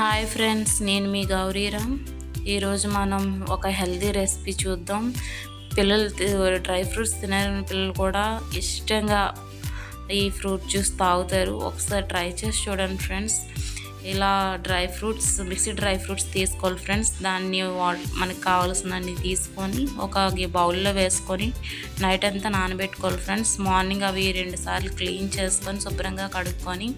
Hi friends నేను మీ గౌరీరామ్ ఈరోజు మనం ఒక హెల్దీ రెసిపీ చూద్దాం. పిల్లలు డ్రై ఫ్రూట్స్ తినని పిల్లలు కూడా ఇష్టంగా ఈ ఫ్రూట్ జ్యూస్ తాగుతారు. ఒకసారి ట్రై చేసి చూడండి ఫ్రెండ్స్. ఇలా dry fruits mixie dry fruits తీసుకోవాలి ఫ్రెండ్స్. దాన్ని వా- కావాల్సినన్ని తీసుకొని ఒక బౌల్లో వేసుకొని నైట్ అంతా నానబెట్టుకోవాలి ఫ్రెండ్స్. మార్నింగ్ అవి రెండు సార్లు క్లీన్ చేసుకొని శుభ్రంగా కడుక్కొని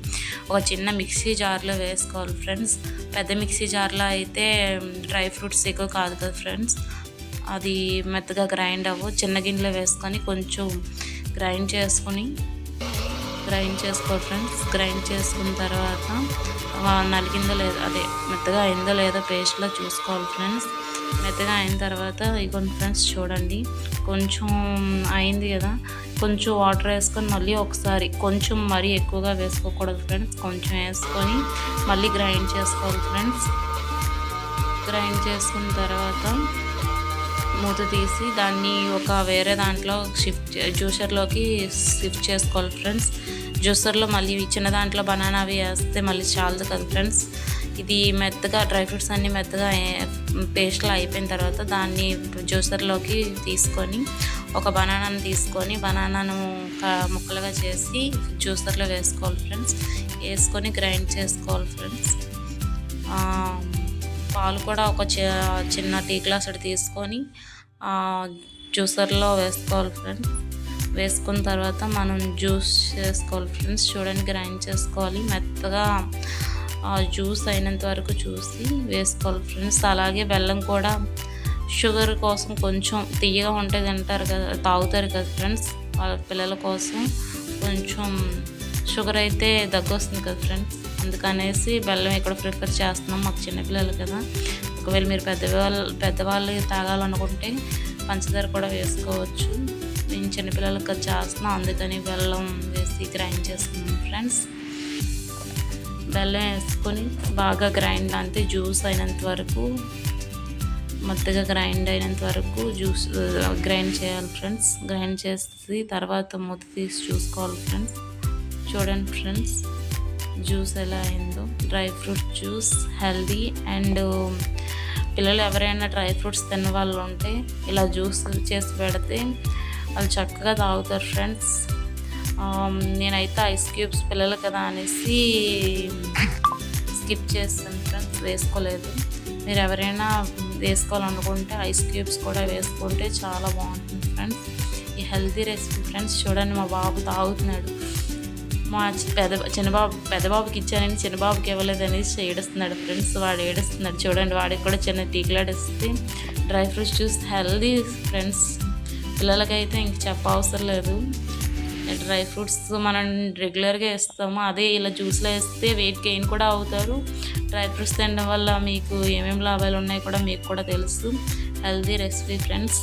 ఒక చిన్న మిక్సీ జార్లో వేసుకోవాలి ఫ్రెండ్స్. పెద్ద మిక్సీ జార్లో అయితే డ్రై ఫ్రూట్స్ ఎక్కువ కాదు కదా ఫ్రెండ్స్. అది మెత్తగా గ్రైండ్ అవ్వు చిన్న గిన్నెలో వేసుకొని కొంచెం గ్రైండ్ చేసుకొని గ్రైండ్ చేసుకోవాలి ఫ్రెండ్స్. గ్రైండ్ చేసుకున్న తర్వాత నలిగిందో లేదో అదే మెత్తగా అయిందో లేదో పేస్ట్లో చూసుకోవాలి ఫ్రెండ్స్. మెత్తగా అయిన తర్వాత ఇగోండి ఫ్రెండ్స్ చూడండి. కొంచెం అయింది కదా కొంచెం వాటర్ వేసుకొని మళ్ళీ ఒకసారి కొంచెం మరీ ఎక్కువగా వేసుకోకూడదు ఫ్రెండ్స్. కొంచెం వేసుకొని మళ్ళీ గ్రైండ్ చేసుకోవాలి ఫ్రెండ్స్. గ్రైండ్ చేసుకున్న తర్వాత మూత తీసి దాన్ని ఒక వేరే దాంట్లో షిఫ్ట్ జ్యూసర్లోకి షిఫ్ట్ చేసుకోవాలి ఫ్రెండ్స్ జ్యూసర్లో మళ్ళీ చిన్న దాంట్లో బనానా అవి వేస్తే మళ్ళీ చాలదు కదా ఫ్రెండ్స్ ఇది మెత్తగా డ్రై ఫ్రూట్స్ అన్నీ మెత్తగా పేస్ట్లో అయిపోయిన తర్వాత దాన్ని జ్యూసర్లోకి తీసుకొని ఒక బనానాను తీసుకొని బనానాను ముక్కలుగా చేసి జ్యూసర్లో వేసుకోవాలి ఫ్రెండ్స్ వేసుకొని గ్రైండ్ చేసుకోవాలి ఫ్రెండ్స్ పాలు కూడా ఒక చి- చిన్న టీ గ్లాస్ తీసుకొని ఆ, జ్యూసర్లో వేసుకోవాలి ఫ్రెండ్స్. వేసుకున్న తర్వాత మనం జ్యూస్ చేసుకోవాలి ఫ్రెండ్స్. చూడండి గ్రైండ్ చేసుకోవాలి. మెత్తగా ఆ జ్యూస్ అయినంత వరకు చూసి వేసుకోవాలి ఫ్రెండ్స్. అలాగే బెల్లం కూడా షుగర్ కోసం కొంచెం తీయగా ఉంటే తింటారు కదా తాగుతారు కదా ఫ్రెండ్స్. వాళ్ళ పిల్లల కోసం కొంచెం షుగర్ అయితే దగ్గు వస్తుంది కదా ఫ్రెండ్స్. అందుకనేసి బెల్లం ఇక్కడ ప్రిఫర్ చేస్తున్నాం మాకు చిన్నపిల్లలు కదా. ఒకవేళ మీరు పెద్దవాళ్ళు పెద్దవాళ్ళు తాగాలనుకుంటే పంచదార కూడా వేసుకోవచ్చు. నేను చిన్నపిల్లలకి చేస్తున్నాం అందుకని బెల్లం వేసి గ్రైండ్ చేసుకున్నాం ఫ్రెండ్స్. బెల్లం వేసుకొని బాగా గ్రైండ్ అంతే జ్యూస్ అయినంత వరకు మెత్తగా గ్రైండ్ అయినంత వరకు జ్యూస్ గ్రైండ్ చేయాలి ఫ్రెండ్స్. గ్రైండ్ చేసి తర్వాత మూత తీసి చూసుకోవాలి ఫ్రెండ్స్. చూడండి ఫ్రెండ్స్. జ్యూస్ ఎలా అయిందో. Dry fruit juice healthy and పిల్లలు ఎవరైనా డ్రై ఫ్రూట్స్ తిన్న వాళ్ళు ఉంటే ఇలా జ్యూస్ చేసి పెడితే వాళ్ళు చక్కగా తాగుతారు ఫ్రెండ్స్. నేనైతే ఐస్ క్యూబ్స్ పిల్లలు కదా అనేసి స్కిప్ చేస్తాను ఫ్రెండ్స్ వేసుకోలేదు. మీరు ఎవరైనా వేసుకోవాలనుకుంటే ఐస్ క్యూబ్స్ కూడా వేసుకుంటే చాలా బాగుంటుంది ఫ్రెండ్స్. ఈ హెల్తీ రెసిపీ ఫ్రెండ్స్ చూడండి మా బాబు తాగుతున్నాడు. మా పెద్ద చిన్నబాబు పెద్దబాబుకి ఇచ్చానని చిన్నబాబుకి ఇవ్వలేదనేసి ఏడుస్తున్నాడు ఫ్రెండ్స్. వాడు ఏడుస్తున్నాడు. చూడండి వాడికి కూడా చిన్న టీక్లాడ్ ఇస్తే dry fruits juice healthy friends. పిల్లలకైతే ఇంక చెప్పవసరం లేదు. డ్రై ఫ్రూట్స్ మనం రెగ్యులర్గా వేస్తాము. అదే ఇలా జ్యూస్లో వేస్తే వెయిట్ గెయిన్ కూడా అవుతారు. డ్రై ఫ్రూట్స్ తినడం వల్ల మీకు ఏమేమి లాభాలు ఉన్నాయి కూడా మీకు కూడా తెలుసు. Healthy recipe friends.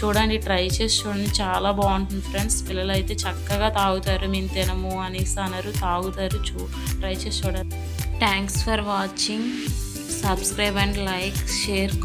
చూడండి ట్రై చేసి చూడండి చాలా బాగుంటుంది ఫ్రెండ్స్ పిల్లలు అయితే చక్కగా తాగుతారు మేము తినము అనేసి అనరు తాగుతారు చూ ట్రై చేసి చూడండి. Thanks for watching subscribe and like share comment